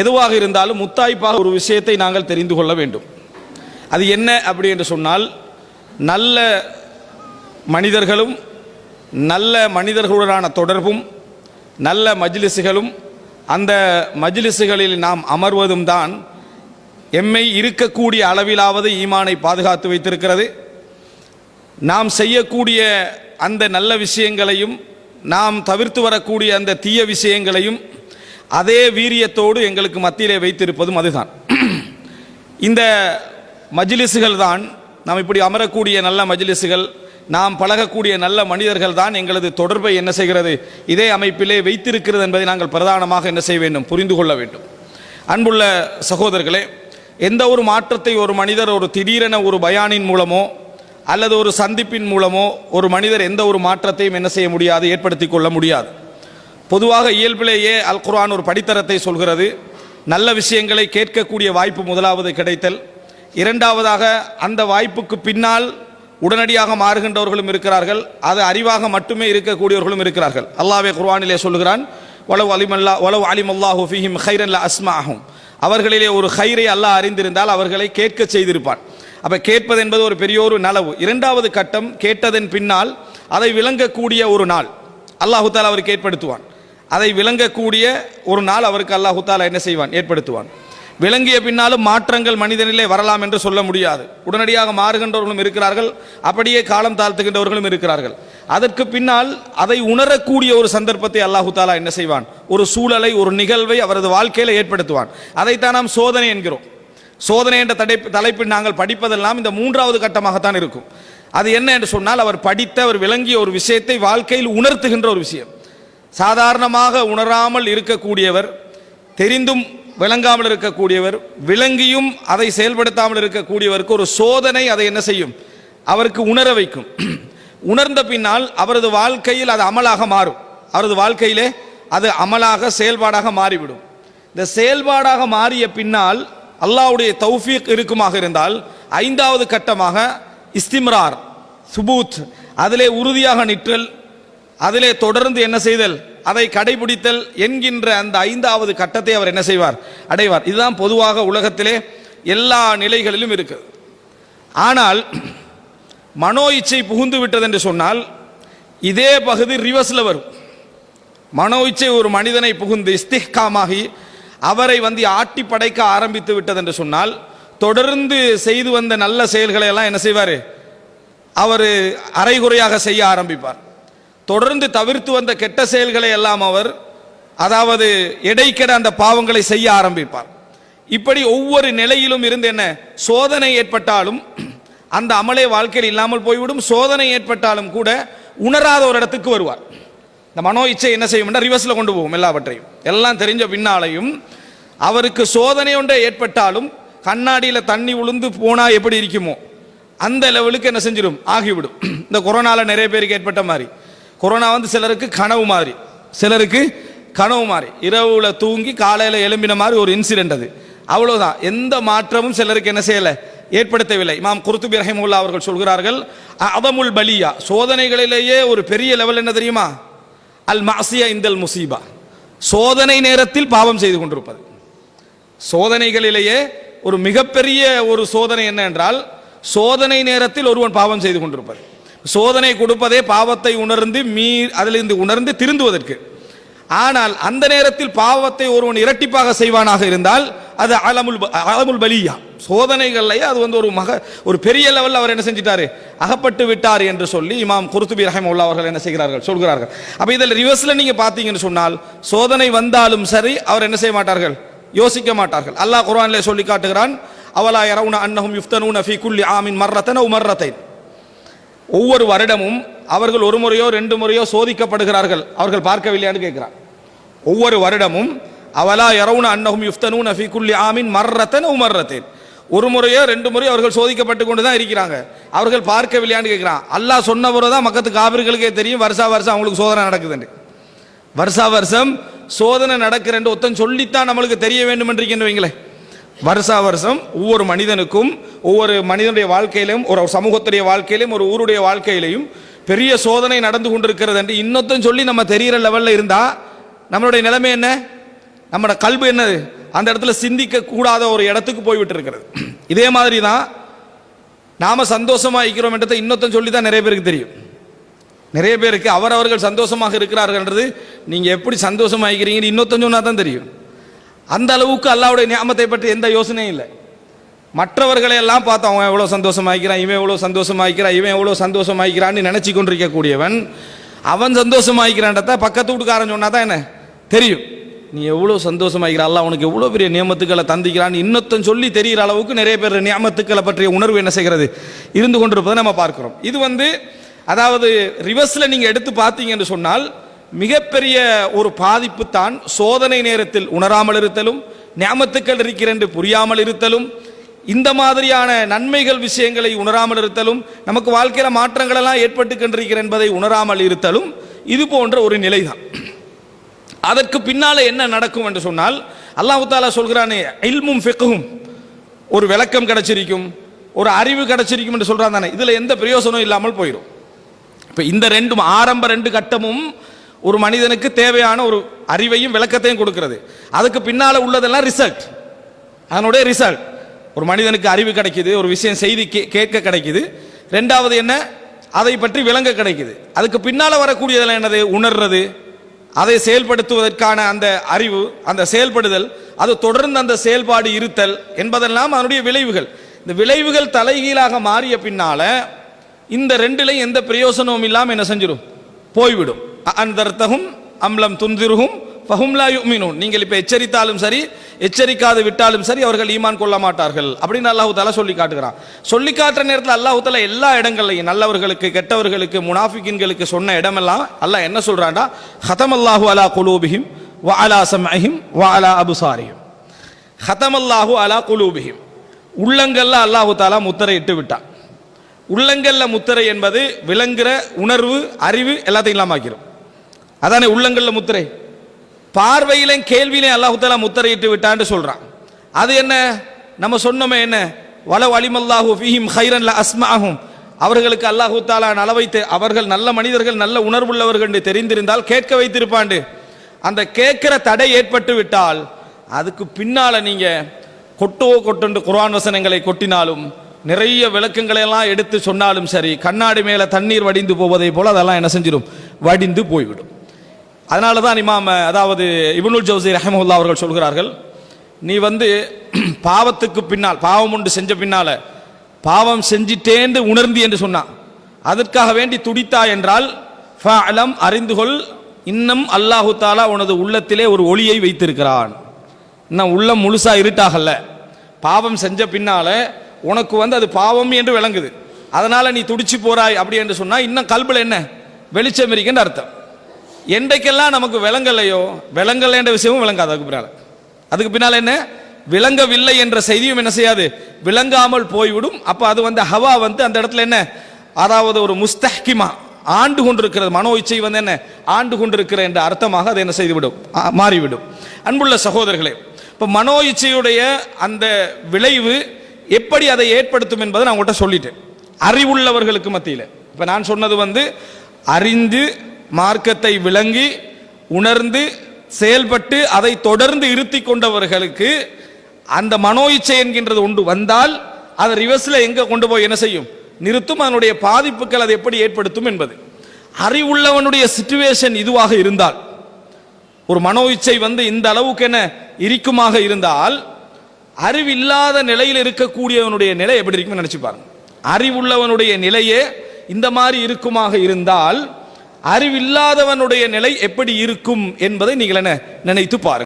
எதுவாக இருந்தாலும் முத்தாய்ப்பாக ஒரு விஷயத்தை நாங்கள் தெரிந்து கொள்ள வேண்டும். அது என்ன அப்படி என்று சொன்னால் நல்ல மனிதர்களும் நல்ல மனிதர்களுடனான தொடர்பும் நல்ல மஜ்லிசுகளும் அந்த மஜ்லிசுகளில் நாம் அமர்வதும் தான் எம்மை இருக்கக்கூடிய அளவிலாவது ஈமானை பாதுகாத்து வைத்திருக்கிறது. நாம் செய்யக்கூடிய அந்த நல்ல விஷயங்களையும் நாம் தவிர்த்து வரக்கூடிய அந்த தீய விஷயங்களையும் அதே வீரியத்தோடு எங்களுக்கு மத்தியிலே வைத்திருப்பதும் அதுதான். இந்த மஜிலிசுகள் தான் நாம் இப்படி அமரக்கூடிய நல்ல மஜிலிசுகள் நாம் பழகக்கூடிய நல்ல மனிதர்கள் தான் எங்களது தொடர்பை என்ன செய்கிறது இதே அமைப்பிலே வைத்திருக்கிறது என்பதை நாங்கள் பிரதானமாக என்ன செய்ய வேண்டும் புரிந்து கொள்ள வேண்டும். அன்புள்ள சகோதரர்களே எந்த ஒரு மாற்றத்தை ஒரு மனிதர் ஒரு திடீரென ஒரு பயானின் மூலமோ அல்லது ஒரு சந்திப்பின் மூலமோ ஒரு மனிதர் எந்த ஒரு மாற்றத்தையும் என்ன செய்ய முடியாது ஏற்படுத்தி கொள்ள முடியாது. பொதுவாக இயல்பிலேயே அல் குர்ஆன் ஒரு படித்தரத்தை சொல்கிறது. நல்ல விஷயங்களை கேட்கக்கூடிய வாய்ப்பு முதலாவது கிடைத்தல். இரண்டாவதாக அந்த வாய்ப்புக்கு பின்னால் உடனடியாக மாறுகின்றவர்களும் இருக்கிறார்கள். அது அறிவாக மட்டுமே இருக்கக்கூடியவர்களும் இருக்கிறார்கள். அல்லாஹ்வே குர்ஆனிலே சொல்கிறான் வளவு அலிமல்லா வளவு அலிமல்லாஹு ஃபீஹிம் அஸ்மா ஆகும் அவர்களிலே ஒரு ஹைரை அல்லாஹ் அறிந்திருந்தால் அவர்களை கேட்க செய்திருப்பான். அப்போ கேட்பது என்பது ஒரு பெரிய ஒரு நலவு. இரண்டாவது கட்டம் கேட்டதன் பின்னால் அதை விளங்கக்கூடிய ஒரு நாள். அல்லாஹு தாலா அவருக்கு ஏற்படுத்துவான் அதை விளங்கக்கூடிய ஒரு நாள் அவருக்கு அல்லாஹு தாலா என்ன செய்வான்? ஏற்படுத்துவான். விளங்கிய பின்னாலும் மாற்றங்கள் மனிதனிலே வரலாம் என்று சொல்ல முடியாது. உடனடியாக மாறுகின்றவர்களும் இருக்கிறார்கள். அப்படியே காலம் தாழ்த்துகின்றவர்களும் இருக்கிறார்கள். அதற்கு பின்னால் அதை உணரக்கூடிய ஒரு சந்தர்ப்பத்தை அல்லாஹு தாலா என்ன செய்வான்? ஒரு சூழலை ஒரு நிகழ்வை அவரது வாழ்க்கையில் ஏற்படுத்துவான். அதைத்தான் நாம் சோதனை என்கிறோம். சோதனை என்ற தடை தலைப்பில் நாங்கள் படிப்பதெல்லாம் இந்த மூன்றாவது கட்டமாகத்தான் இருக்கும். அது என்ன என்று சொன்னால் அவர் படித்த அவர் விளங்கிய ஒரு விஷயத்தை வாழ்க்கையில் உணர்த்துகின்ற ஒரு விஷயம். சாதாரணமாக உணராமல் இருக்கக்கூடியவர் தெரிந்தும் விளங்காமல் இருக்கக்கூடியவர் விளங்கியும் அதை செயல்படுத்தாமல் இருக்கக்கூடியவருக்கு ஒரு சோதனை அதை என்ன செய்யும்? அவருக்கு உணர வைக்கும். உணர்ந்த பின்னால் அவரது வாழ்க்கையில் அது அமலாக மாறும். அவரது வாழ்க்கையிலே அது அமலாக செயல்பாடாக மாறிவிடும். இந்த செயல்பாடாக மாறிய பின்னால் அல்லாவுடைய தௌஃபீக் இருக்குமாக இருந்தால் ஐந்தாவது கட்டமாக இஸ்திம்ரார் சுபூத் அதிலே உறுதியாக நிற்றல் அதிலே தொடர்ந்து என்ன செய்தல்? அதை கடைபிடித்தல் என்கின்ற அந்த ஐந்தாவது கட்டத்தை அவர் என்ன செய்வார்? அடைவார். இதுதான் பொதுவாக உலகத்திலே எல்லா நிலைகளிலும் இருக்குது ஆனால் மனோ இச்சை புகுந்து விட்டது என்று சொன்னால் இதே பகுதி ரிவர்ஸில் வரும். மனோ இச்சை ஒரு மனிதனை புகுந்து இஸ்திஹ்காமாகி அவரை வந்து ஆட்டி படைக்க ஆரம்பித்து விட்டது என்று சொன்னால் தொடர்ந்து செய்து வந்த நல்ல செயல்களை எல்லாம் என்ன செய்வார்? அவர் அரைகுறையாக செய்ய ஆரம்பிப்பார். தொடர்ந்து தவிர்த்து வந்த கெட்ட செயல்களை எல்லாம் அவர் அதாவது இடைக்கெட அந்த பாவங்களை செய்ய ஆரம்பிப்பார். இப்படி ஒவ்வொரு நிலையிலும் இருந்து என்ன? சோதனை ஏற்பட்டாலும் அந்த அமலே வாழ்க்கையில் இல்லாமல் போய்விடும். சோதனை ஏற்பட்டாலும் கூட உணராத ஒரு இடத்துக்கு வருவார். இந்த மனோ இச்சை என்ன செய்யும் ரிவர்ஸில் கொண்டு போகும் எல்லாவற்றையும். எல்லாம் தெரிஞ்ச பின்னாலையும் அவருக்கு சோதனை ஒன்றே ஏற்பட்டாலும் கண்ணாடியில் தண்ணி உளுந்து போனால் எப்படி இருக்குமோ அந்த லெவலுக்கு என்ன செஞ்சிடும்? ஆகிவிடும். இந்த கொரோனாவில் நிறைய பேருக்கு ஏற்பட்ட மாதிரி. கொரோனா வந்து சிலருக்கு கனவு மாதிரி. சிலருக்கு கனவு மாதிரி. இரவுல தூங்கி காலையில் எழும்பின மாதிரி ஒரு இன்சிடென்ட் அது. அவ்வளோதான் எந்த மாற்றமும் சிலருக்கு என்ன செய்யலை? ஏற்படுத்தவில்லை. இமாம் குருத்துபி ரஹிமுல்லா அவர்கள் சொல்கிறார்கள் அதமுல் பலியா. சோதனைகளிலேயே ஒரு பெரிய லெவல் என்ன தெரியுமா? அல் மாசியா இந்தல் முசீபா. சோதனை நேரத்தில் பாவம் செய்து கொண்டிருப்பது. சோதனைகளிலேயே ஒரு மிகப்பெரிய ஒரு சோதனை என்ன என்றால் சோதனை நேரத்தில் ஒருவன் பாவம் செய்து கொண்டிருப்பது. சோதனை கொடுப்பதே பாவத்தை உணர்ந்து மீ அதிலிருந்து உணர்ந்து திருந்துவதற்கு. ஆனால் அந்த நேரத்தில் பாவத்தை ஒருவன் இரட்டிப்பாக செய்வானாக இருந்தால் அது அலமுல் அலமுல் பலியா. சோதனைகள்லையே அது வந்து ஒரு மக ஒரு பெரிய லெவலில் அவர் என்ன செஞ்சிட்டாரு? அகப்பட்டு விட்டார் என்று சொல்லி இமாம் குருத்துபி ரஹிமுல்லா அவர்கள் என்ன செய்கிறார்கள் சொல்கிறார்கள். அப்போ இதில் ரிவர்ஸில் நீங்கள் பார்த்தீங்கன்னு சொன்னால் சோதனை வந்தாலும் சரி அவர் என்ன செய்ய மாட்டார்கள்? யோசிக்க மாட்டார்கள். அல்லாஹ் குர்ஆனிலே சொல்லி காட்டுகிறான் அவலா இரவுன அன்னஹும் யுஃப்தனூன ஃபி குல்லி ஆமின் மர்ரத்தன அவ் ஒவ்வொரு வருடமும் அவர்கள் ஒரு முறையோ ரெண்டு முறையோ சோதிக்கப்படுகிறார்கள். அவர்கள் பார்க்கவில்லையான்னு கேட்கிறான். ஒவ்வொரு வருடமும் அவலா எரவுன அன்னஹும் யுஃப்தனூன ஃபீ குல்லி ஆமின் மர்ரத்தன் உமர்ரத்தேன் ஒரு முறையோ ரெண்டு முறையோ அவர்கள் சோதிக்கப்பட்டு கொண்டு தான் இருக்கிறாங்க. அவர்கள் பார்க்கவில்லையான்னு கேட்கிறான். அல்லாஹ் சொன்ன பிறகு தான் மக்கத்து காவிர்களுக்கே தெரியும். வருஷா வருஷம் அவங்களுக்கு சோதனை நடக்குதுன்னு. வருஷா வருஷம் சோதனை நடக்கிறேன் ஒருத்தன் சொல்லித்தான் நம்மளுக்கு தெரிய வேண்டும் என்று வைங்களேன். வருஷா வருஷம் ஒவ்வொரு மனிதனுக்கும் ஒவ்வொரு மனிதனுடைய வாழ்க்கையிலும் ஒரு சமூகத்துடைய வாழ்க்கையிலும் ஒரு ஊருடைய வாழ்க்கையிலையும் பெரிய சோதனை நடந்து கொண்டிருக்கிறது என்று இன்னொத்தம் சொல்லி நம்ம தெரிகிற லெவலில் இருந்தால் நம்மளுடைய நிலைமை என்ன? நம்மளோட கல்வி என்னது? அந்த இடத்துல சிந்திக்க கூடாத ஒரு இடத்துக்கு போய்விட்டு இருக்கிறது இதே மாதிரி தான் நாம் சந்தோஷமா இருக்கிறோம் என்றதை இன்னொத்தம் சொல்லி தான் நிறைய பேருக்கு தெரியும். நிறைய பேருக்கு அவரவர்கள் சந்தோஷமாக இருக்கிறார்கள்ன்றது நீங்கள் எப்படி சந்தோஷமா இருக்கிறீங்கன்னு இன்னொருத்தன் சொன்னால் தான் தெரியும். அந்த அளவுக்கு அல்லாவுடைய நியமத்தை பற்றி எந்த யோசனையும் இல்லை. மற்றவர்களை எல்லாம் பார்த்து அவன் எவ்வளோ சந்தோஷமாக்கிறான் இவன் எவ்வளோ சந்தோஷமாக்கிறான் இவன் எவ்வளோ சந்தோஷமாக்கிறான்னு நினச்சி கொண்டிருக்கக்கூடியவன் அவன் சந்தோஷமாக்கிறான்றத பக்கத்து வீட்டுக்காரன் சொன்னா தான் என்ன? தெரியும். நீ எவ்வளோ சந்தோஷமாகிற அல்ல அவனுக்கு எவ்வளோ பெரிய நியமத்துக்களை தந்திக்கிறான்னு இன்னொத்தம் சொல்லி தெரிகிற அளவுக்கு நிறைய பேர் நியமத்துக்களை பற்றிய உணர்வு என்ன செய்கிறது? இருந்து கொண்டிருப்பதை நம்ம பார்க்குறோம். இது வந்து அதாவது ரிவர்ஸில் நீங்கள் எடுத்து பார்த்தீங்கன்னு சொன்னால் மிகப்பெரிய ஒரு பாதிப்பு தான் சோதனை நேரத்தில் உணராமல் இருத்தலும் ஞாமத்துக்கள் இருக்கிறென்று புரியாமல் இருத்தலும் இந்த மாதிரியான நன்மைகள் விஷயங்களை உணராமல் இருத்தலும் நமக்கு வாழ்க்கையில் மாற்றங்கள் எல்லாம் ஏற்பட்டு கொண்டிருக்கிற என்பதை உணராமல் இருத்தலும் இது போன்ற ஒரு நிலைதான். அதற்கு பின்னால என்ன நடக்கும் என்று சொன்னால் அல்லாஹு தாலா சொல்கிறானே இல்மும் ஃபிக்கும் ஒரு விளக்கம் கிடைச்சிருக்கும் ஒரு அறிவு கிடைச்சிருக்கும் என்று சொல்கிறான் தானே. இதில் எந்த பிரயோசனம் இல்லாமல் போயிடும் இப்போ இந்த ரெண்டும் ஆரம்ப ரெண்டு கட்டமும் ஒரு மனிதனுக்கு தேவையான ஒரு அறிவையும் விளக்கத்தையும் கொடுக்கிறது. அதுக்கு பின்னால் உள்ளதெல்லாம் ரிசல்ட் அதனுடைய ரிசல்ட் ஒரு மனிதனுக்கு அறிவு கிடைக்குது ஒரு விஷயம் செய்தி கே- கேட்க கிடைக்குது. ரெண்டாவது என்ன? அதை பற்றி விளங்க கிடைக்குது. அதுக்கு பின்னால் வரக்கூடியதெல்லாம் என்னது? உணர்றது. அதை செயல்படுத்துவதற்கான அந்த அறிவு அந்த செயல்படுதல் அது தொடர்ந்து அந்த செயல்பாடு இருத்தல் என்பதெல்லாம் அதனுடைய விளைவுகள். இந்த விளைவுகள் தலைகீழாக மாறிய பின்னால் இந்த ரெண்டுலையும் எந்த பிரயோசனமும் இல்லாமல் என்ன செஞ்சிடும் போய்விடும். அந்தர்த்தகும் அம்லம் துந்திருகும் ஃபஹும்லா யுமினும் நீங்கள் இப்போ எச்சரித்தாலும் சரி எச்சரிக்காது விட்டாலும் சரி அவர்கள் ஈமான் கொள்ள மாட்டார்கள். அப்படின்னு அல்லாஹு தாலா சொல்லி காட்டுகிறான். சொல்லி காட்டுற நேரத்தில் அல்லாஹு தாலா எல்லா இடங்கள்லையும் நல்லவர்களுக்கு கெட்டவர்களுக்கு முனாஃபிகின்களுக்கு சொன்ன இடமெல்லாம் அல்லாஹ் என்ன சொல்றான்டா ஹதம் அல்லாஹு அலா குலூபிஹிம் வ அலா சம்அஹிம் வ அலா அபுசாரியும் ஹதம் அல்லாஹு அலா குலூபிஹிம். உள்ளங்கள்ல அல்லாஹு தாலா முத்தரை இட்டு விட்டான். உள்ளங்கல்ல முத்திரை என்பது விளங்குற உணர்வு அறிவு எல்லாத்தையும் இல்லாம ஆக்கிரும். அதானே உள்ளங்களில் முத்திரை. பார்வையிலும் கேள்வியிலையும் அல்லாஹுத்தாலா முத்திரையிட்டு விட்டான்னு சொல்கிறான் அது என்ன? நம்ம சொன்னோமே என்ன? வள வலிமல்லாஹு ஃபீஹிம் ஹைரன்ல அஸ்மாஹும் அவர்களுக்கு அல்லாஹு தாலா நலவைத்து அவர்கள் நல்ல மனிதர்கள் நல்ல உணர்வுள்ளவர்கள் என்று தெரிந்திருந்தால் கேட்க வைத்திருப்பாண்டு. அந்த கேட்கிற தடை ஏற்பட்டு விட்டால் அதுக்கு பின்னால நீங்கள் கொட்டோ கொட்டுண்டு குரான் வசனங்களை கொட்டினாலும் நிறைய விளக்கங்களை எல்லாம் எடுத்து சொன்னாலும் சரி கண்ணாடி மேலே தண்ணீர் வடிந்து போவதை போல் அதெல்லாம் என்ன செஞ்சிடும் வடிந்து போய்விடும். அதனால தான் இமாம் அதாவது இப்னுல் ஜவுசி ரஹமுல்லா அவர்கள் சொல்கிறார்கள் நீ வந்து பாவத்துக்கு பின்னால் பாவம் ஒன்று செஞ்ச பின்னால பாவம் செஞ்சிட்டேந்து உணர்ந்தி என்று சொன்னான். அதற்காக வேண்டி துடித்தா என்றால் அலம் அறிந்து கொள் இன்னும் அல்லாஹு தாலா உனது உள்ளத்திலே ஒரு ஒளியை வைத்திருக்கிறான். இன்னும் உள்ளம் முழுசாக இருட்டாகல பாவம் செஞ்ச பின்னால உனக்கு வந்து அது பாவம் என்று விளங்குது. அதனால நீ துடிச்சு போறாய் அப்படி என்று சொன்னால் இன்னும் கல்பில் என்ன? வெளிச்சம் இருக்குன்னு அர்த்தம். என்றைக்கெல்லாம் நமக்கு விளங்கலையோ விளங்கலை என்ற விஷயமும் விளங்காது அதுக்கு பின்னால். அதுக்கு பின்னால் என்ன? விளங்கவில்லை என்ற செய்தியும் என்ன செய்யாது? விளங்காமல் போய்விடும். அப்போ அது வந்து ஹவா வந்து அந்த இடத்துல என்ன? அதாவது ஒரு முஸ்தஹ்கிமா ஆண்டு கொண்டிருக்கிறது. மனோ இச்சை வந்து என்ன? ஆண்டு கொண்டிருக்கிற என்ற அர்த்தமாக அது என்ன செய்துவிடும்? மாறிவிடும். அன்புள்ள சகோதரர்களே இப்போ மனோ இச்சையுடைய அந்த விளைவு எப்படி அதை ஏற்படுத்தும் என்பதை நான் உங்கள்கிட்ட சொல்லிட்டேன். அறிவுள்ளவர்களுக்கு மத்தியில். இப்போ நான் சொன்னது வந்து அறிந்து மார்க்கத்தை விளங்கி உணர்ந்து செயல்பட்டு அதை தொடர்ந்து இருத்தி கொண்டவர்களுக்கு அந்த மனோ இச்சை என்கின்றது ஒன்று வந்தால் அதை ரிவர்ஸில் எங்கே கொண்டு போய் என்ன செய்யும்? நிறுத்தும். அதனுடைய பாதிப்புகள் அதை எப்படி ஏற்படுத்தும் என்பது. அறிவுள்ளவனுடைய சிச்சுவேஷன் இதுவாக இருந்தால் ஒரு மனோ இச்சை வந்து இந்த அளவுக்கு என்ன இருக்குமாக இருந்தால் அறிவில்லாத நிலையில் இருக்கக்கூடியவனுடைய நிலை எப்படி இருக்கும்னு நினைச்சு பாருங்க. அறிவுள்ளவனுடைய நிலையே இந்த மாதிரி இருக்குமாக இருந்தால் அறிவில்லாதவனுடைய நிலை எப்படி இருக்கும் என்பதை நீங்கள் என்ன நினைத்து பாருங்கள்.